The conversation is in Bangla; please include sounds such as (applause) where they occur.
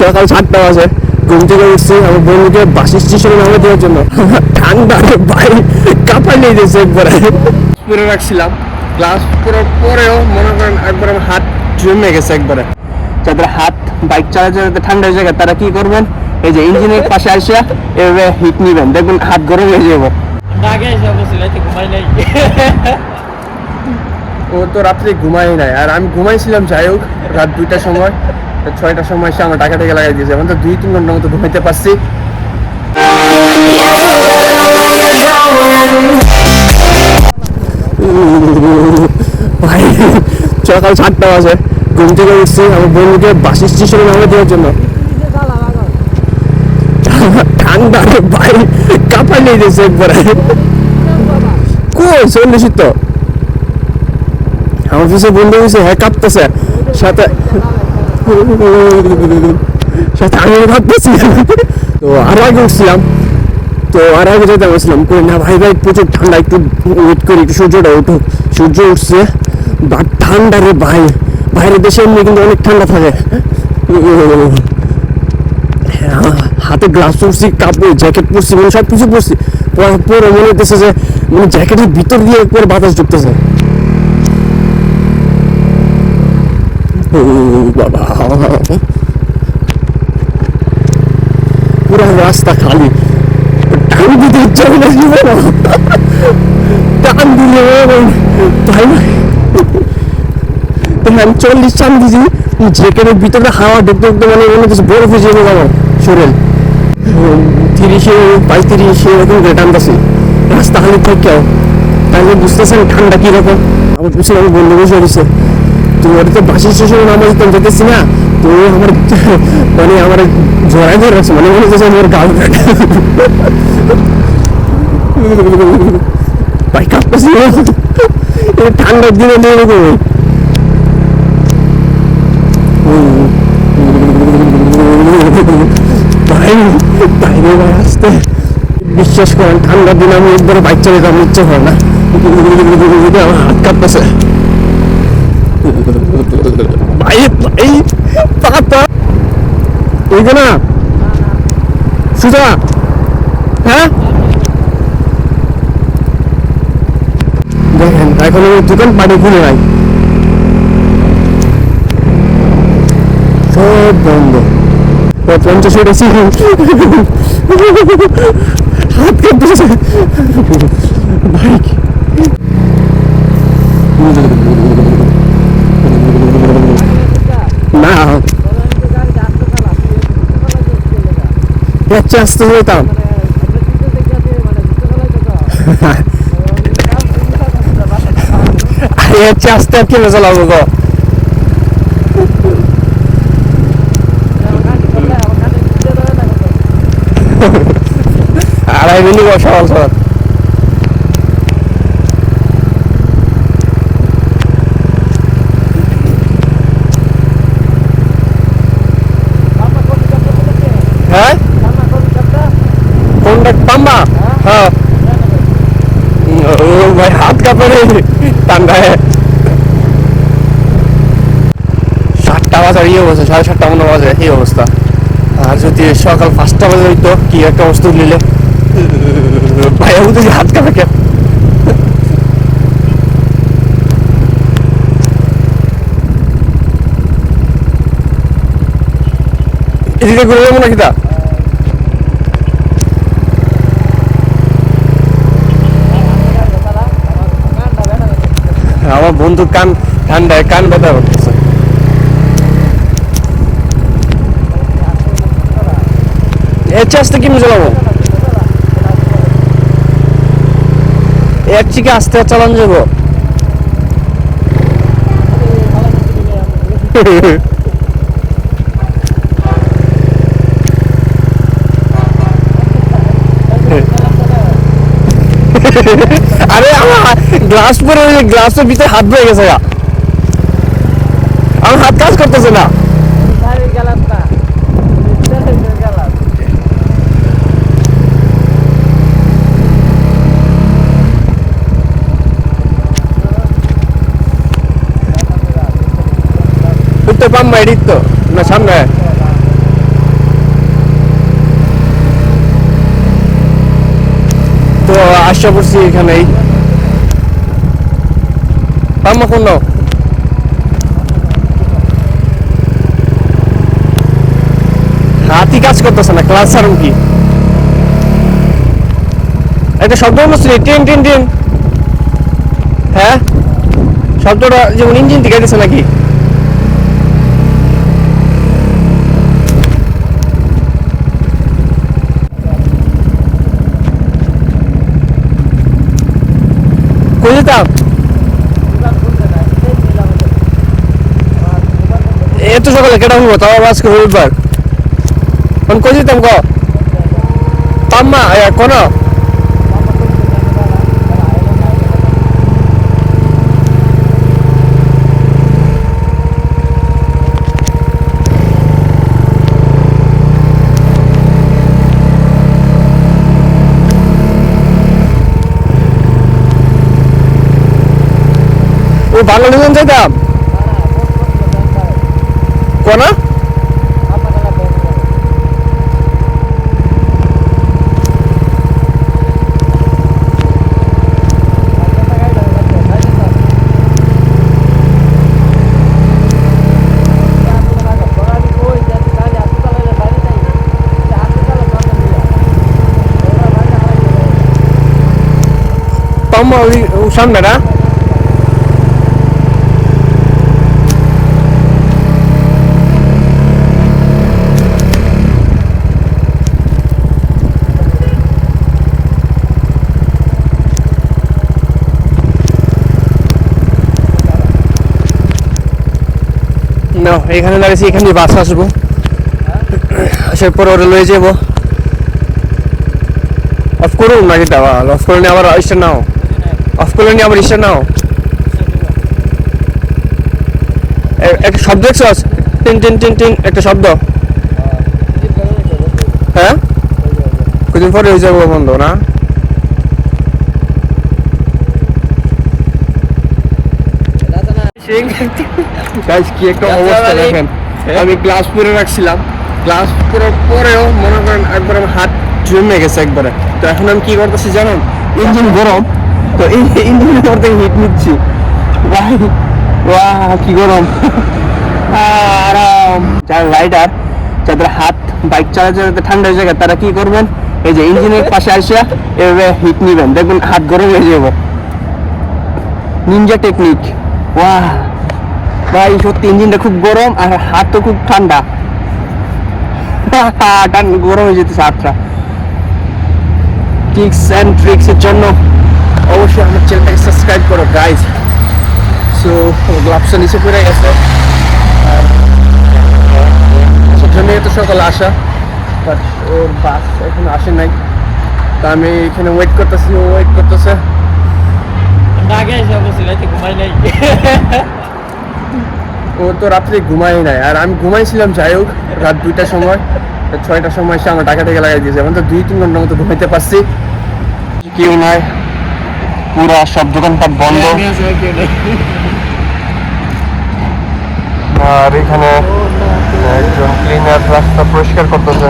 সকাল সাতটা বাজে ঘুম থেকে উঠছি আমার বন্ধুকে বাস স্টেশনে নামে দেওয়ার জন্য। ঠান্ডা ভাই কাঁপাই নিয়ে দিয়েছে একবারে। পুরো রাখছিলাম। ক্লাস পুরো পরেও মনে করেন একবার আমার হাত জমে গেছে একবারে। যাদের হাত বাইক চালাতে চালাতে ঠান্ডা হয়ে যায় তারা কি করবেন? এই যে ইঞ্জিনের পাশে আসিয়া এভাবে হিট নিবেন। দেখবেন হাত গরম হয়ে যাব। ও তো রাত্রে ঘুমাই নাই। আর আমি ঘুমাইছিলাম যাই হোক রাত দুইটার সময়। ছয়টার সময় এসে আমার টাকা টাকা লাগাই দিয়েছে। এখন তো দুই, তিন ঘণ্টার মতো ঘুমাইতে পারছি। সকাল সাতটা বাজে। ঘুম থেকে উঠছি, আমার বন্ধুকে বাস স্টেশনে নামে দেওয়ার জন্য। ঠান্ডা, ভাই কাঁপাই নিয়ে দিয়েছে একবারে। কই, চল্লিশ আমার পিছনে বন্ধু হয়েছে হ্যাঁ কাঁপতেছে। সাথে সাথে আমি ভাবতেছি তো আরও আগে উঠছিলাম তো আর আগে যেতে বলছিলাম কই না ভাই ভাই প্রচুর ঠান্ডা একটু ওয়েট করি একটু সূর্যটা উঠুক সূর্য উঠছে বা ঠান্ডা রে ভাই বাইরের দেশে এমনি কিন্তু অনেক ঠান্ডা থাকে। হ্যাঁ, হাতে গ্লাস পরছি কাপড় জ্যাকেট পরছি মানে সব কিছু পরছি। পরে পরে মনে হতেছে যে মানে জ্যাকেটের ভিতর দিয়ে একবার বাতাস ঢুকতেছে। পুরো রাস্তা খালি দিতে ইচ্ছা টান দিলে চল্লিশ টান জ্যাকেটের ভিতরে হাওয়া ঢুকতে ঢুকতে মানে মনে হচ্ছে বরফ হয়ে যাবে আমার শরীর তিরিশে পঁয়ত্রিশে এরকম করে টানতেছি রাস্তা খালি থেকেও তাহলে বুঝতেছেন ঠান্ডা কীরকম আমার পিছনে আমি বন্ধু বসে তো বাসি স্টেশনে নামা যেতাম যেতেছি না তো আমার (laughs) মানে আমার জড়াই ধরে রাখছে মানে মনে হচ্ছে আমার গার্লফ্রেন্ড ভাই কাঁপতেছি ঠান্ডার দিনে ভাই আসতে। বিশ্বাস করেন, ঠান্ডার দিনে আমি একবারে বাইক চালাতে আমার ইচ্ছে হয় না। আমার হাত কাঁপতেছে ভাই ভাই পাতা এই যে হ্যাঁ? দেখেন এখন দোকান পানি খুলে নাই সব বন্ধ। পঞ্চাশ উঠেছি হাত কাঁপতেছে। বাইক না আচ্ছা আসতে যেতাম আরে আচ্ছা আসতে আর কি মজা লাগবে গো। আড়াই মিনিট বসা বলছো হ্যাঁ? কোনটা পাম্বা। হ্যাঁ। ভাই, হাত কাঁপে রে ঠান্ডায় সাতটা বাজার ইয়ে বসে সাড়ে সাতটা মনে বাজে, এই অবস্থা। আর যদি সকাল পাঁচটা বাজে হইতো, কি একটা বস্তু নিলে? ভাই, আমি তো হাত কাঁপে কে এদিকে ঘুরে যাব নাকি তা আমার বন্ধু কান ঠান্ডায় কান ব্যথা করতেছে। এর আসতে চালাবো আস্তে চালান যাব। (laughs) আরে আমার গ্লাস পরে ওই গ্লাসের ভিতরে হাত বয়ে গেছে আমার হাত কাজ করতেছে না। পাম্বা এডিট না সামনে। বসে পড়ছি এখানেই। হাতি কাজ করতেছে না, ক্লাস আর কি? একটা শব্দ হচ্ছে, টেন টেন টেন। হ্যাঁ? শব্দটা যেমন ইঞ্জিন থেকে নাকি কই যেতাম এত সকালে কেটা হব? তাও আজকে রবিবার। কোন কই যেতাম ক? পাম্মা কোন? ও বাংলাদেশ যাইতাম? কোনা পাম্মা ওই ও সামনে না এখানে দাঁড়িয়েছি এখানে বাস আসব। আসার পর ওরা লয়ে যাব। অফ করুন নাকি দাওয়া অফ করে আবার স্টার নাও। অফ করে নিয়ে আবার স্টার নাও। একটা শব্দ দেখছ? টিন টিন টিন টিন, একটা শব্দ। হ্যাঁ? কদিন পরে হয়ে যাব বন্ধ, না? Guys, কি একটা অবস্থা দেখেন। আমি গ্লাস পরে রাখছিলাম। গ্লাস পরার পরেও মনে করেন একবার আমার হাত জমে গেছে একবারে। তো এখন আমি কি করতেছি জানেন? ইঞ্জিন গরম। তো এই ইঞ্জিনের পর থেকে হিট নিচ্ছি। ভাই বাহ কি গরম। আরাম। যারা রাইডার যাদের হাত বাইক চালাতে চালাতে ঠান্ডা হয়ে যায় তারা কি করবেন? এই যে ইঞ্জিনের পাশে আসিয়া এভাবে হিট নিবেন। দেখবেন হাত গরম হয়ে যাব। নিনজা টেকনিক ওয়াহ ভাই, সত্যি ইঞ্জিনটা খুব গরম আর হাত তো খুব ঠান্ডা। টান গরম হয়ে যেতেছে হাতটা। টিক্স অ্যান্ড ট্রিক্স এর জন্য অবশ্যই আমার চ্যানেলটাকে সাবস্ক্রাইব করো গাইজ সো গ্লাভসটা নিচে পড়ে গেছে। আর তো সকালে আসা। বাট ওর বাস এখন আসে নাই। তা আমি এখানে ওয়েট করতেছি, ও ওয়েট করতেছে। ঘুমাই নাই ও তো রাত্রে ঘুমাই নাই। আর আমি ঘুমাইছিলাম, যাই হোক, রাত দুইটার সময়, ছয়টার সময় আমার টাকা টাকা লাগাই দিয়েছে। এখন তো দুই তিন ঘণ্টার মতো ঘুমাইতে পারছি। কেউ নাই। পুরা সব দোকানপাট বন্ধ। আর এখানে একজন ক্লিনার রাস্তা পরিষ্কার করতেছে।